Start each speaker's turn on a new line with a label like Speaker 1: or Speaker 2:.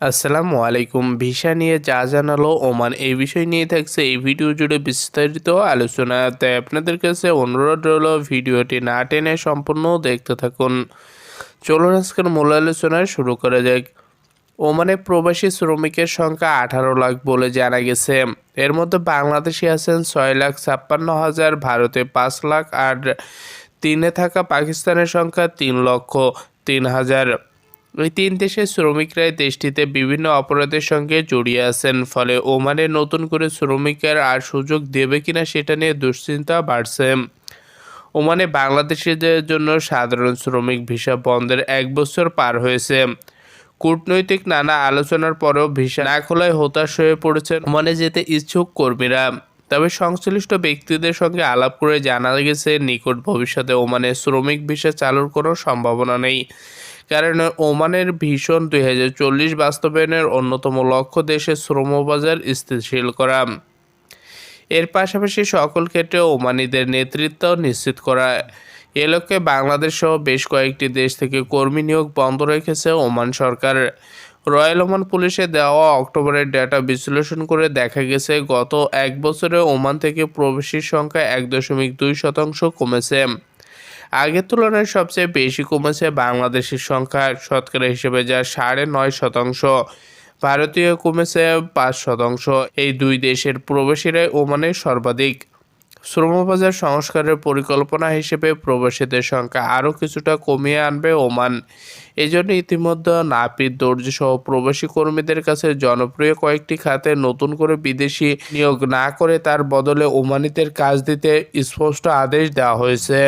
Speaker 1: আসসালামু আলাইকুম। ভিসা নিয়ে যা জানালো ওমান, এই বিষয় নিয়ে থাকছে এই ভিডিও জুড়ে বিস্তারিত আলোচনা তাই আপনাদের কাছে অনুরোধ রইল, ভিডিওটি না টেনে সম্পূর্ণ দেখতে থাকুন। চলুন আজকের মূল আলোচনা শুরু করা যাক। ওমানে প্রবাসী শ্রমিকের সংখ্যা আঠারো লাখ বলে জানা গেছে। এর মধ্যে বাংলাদেশি আছেন ছয় লাখ ছাপ্পান্ন হাজার, ভারতে পাঁচ লাখ, আর তিনে থাকা পাকিস্তানের সংখ্যা তিন লক্ষ তিন হাজার। ওই তিন দেশের শ্রমিকরাই দেশটিতে বিভিন্ন অপরাধের সঙ্গে জড়িয়ে আছেন। ফলে ওমানে নতুন করে শ্রমিকের আর সুযোগ দেবে কিনা সেটা নিয়ে দুশ্চিন্তা বাড়ছে। ওমানে বাংলাদেশিদের জন্য সাধারণ শ্রমিক ভিসা বন্ধের এক বছর পার হয়েছে। কূটনৈতিক নানা আলোচনার পরেও ভিসা না খোলায় হতাশ হয়ে পড়েছেন ওমানে যেতে ইচ্ছুক কর্মীরা। তবে সংশ্লিষ্ট ব্যক্তিদের সঙ্গে আলাপ করে জানা গেছে, নিকট ভবিষ্যতে ওমানে শ্রমিক ভিসা চালুর কোনো সম্ভাবনা নেই। কারণ ওমানের ভীষণ দুই হাজার চল্লিশ বাস্তবায়নের অন্যতম লক্ষ্য দেশে শ্রমবাজার স্থিতিশীল করা। এর পাশাপাশি সকল ক্ষেত্রে ওমানিদের নেতৃত্ব নিশ্চিত করা। এ লক্ষ্যে বাংলাদেশ সহ বেশ কয়েকটি দেশ থেকে কর্মী নিয়োগ বন্ধ রেখেছে ওমান সরকার। রয়্যাল ওমান পুলিশে দেওয়া অক্টোবরের ডেটা বিশ্লেষণ করে দেখা গেছে, গত এক বছরে ওমান থেকে প্রবেশীর সংখ্যা এক দশমিক দুই শতাংশ কমেছে। আগের তুলনায় সবচেয়ে বেশি কমেছে বাংলাদেশের সংখ্যা শতকরা হিসেবে, যা সাড়ে নয় শতাংশ। ভারতীয় কমেছে পাঁচ শতাংশ। এই দুই দেশের প্রবাসীরাই ওমানের সর্বাধিক। শ্রমবাজার সংস্কারের পরিকল্পনা হিসেবে প্রবাসীদের সংখ্যা আরও কিছুটা কমিয়ে আনবে ওমান। এই জন্য ইতিমধ্যে নাপিত দর্জি সহ প্রবাসী কর্মীদের কাছে জনপ্রিয় কয়েকটি খাতে নতুন করে বিদেশি নিয়োগ না করে তার বদলে ওমানিদের কাজ দিতে স্পষ্ট আদেশ দেওয়া হয়েছে।